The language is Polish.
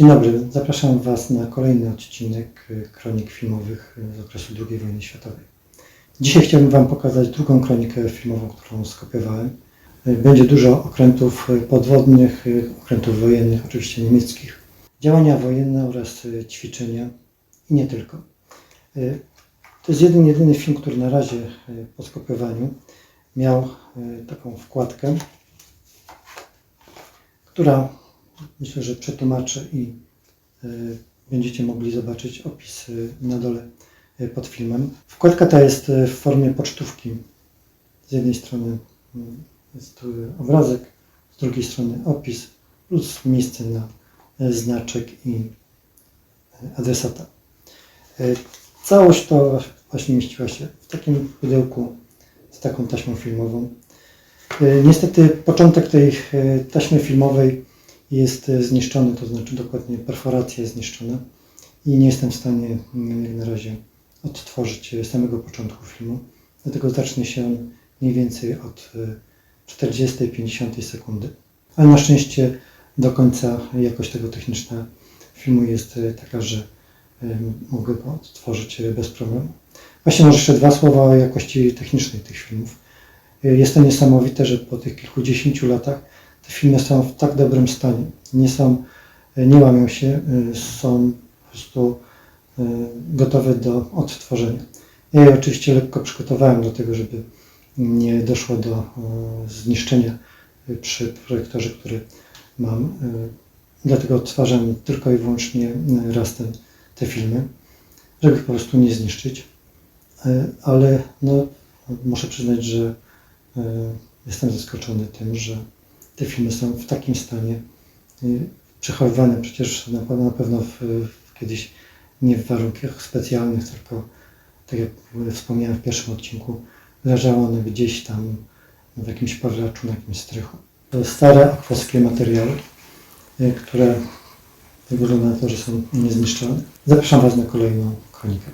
Dzień dobry, zapraszam Was na kolejny odcinek y, kronik filmowych y, z okresu II wojny światowej. Dzisiaj chciałbym Wam pokazać drugą kronikę filmową, którą skopiowałem. Y, Będzie dużo okrętów podwodnych, okrętów wojennych, oczywiście niemieckich, działania wojenne oraz ćwiczenia i nie tylko. To jest jeden, jedyny film, który na razie po skopiowaniu miał taką wkładkę, która myślę, że przetłumaczę i y, będziecie mogli zobaczyć opis na dole y, pod filmem. Wkładka ta jest y, w formie pocztówki. Z jednej strony y, jest obrazek, z drugiej strony opis plus miejsce na znaczek i adresata. Całość to właśnie mieściła się w takim pudełku z taką taśmą filmową. Niestety początek tej taśmy filmowej jest e, zniszczony, to znaczy dokładnie perforacja jest zniszczona i nie jestem w stanie mm, jak na razie odtworzyć e, samego początku filmu. Dlatego zacznie się on mniej więcej od e, 40-50 sekundy. Ale na szczęście do końca jakość tego techniczna filmu jest e, taka, że e, mogę go odtworzyć e, bez problemu. Właśnie może jeszcze dwa słowa o jakości technicznej tych filmów. E, Jest to niesamowite, że po tych kilkudziesięciu latach filmy są w tak dobrym stanie. Nie są, nie łamią się, y, są po prostu y, gotowe do odtworzenia. Ja je oczywiście lekko przygotowałem do tego, żeby nie doszło do zniszczenia przy projektorze, który mam. Dlatego odtwarzam tylko i wyłącznie raz te filmy, żeby po prostu nie zniszczyć. Ale no, muszę przyznać, że jestem zaskoczony tym, że te filmy są w takim stanie y, przechowywane przecież na, na pewno w, w, kiedyś nie w warunkach specjalnych, tylko tak jak wspomniałem w pierwszym odcinku, leżały one gdzieś tam w jakimś pawlaczu, na jakimś strychu. Stare akwoskie materiały, y, które wygląda na to, że są niezniszczone. Zapraszam Was na kolejną kronikę.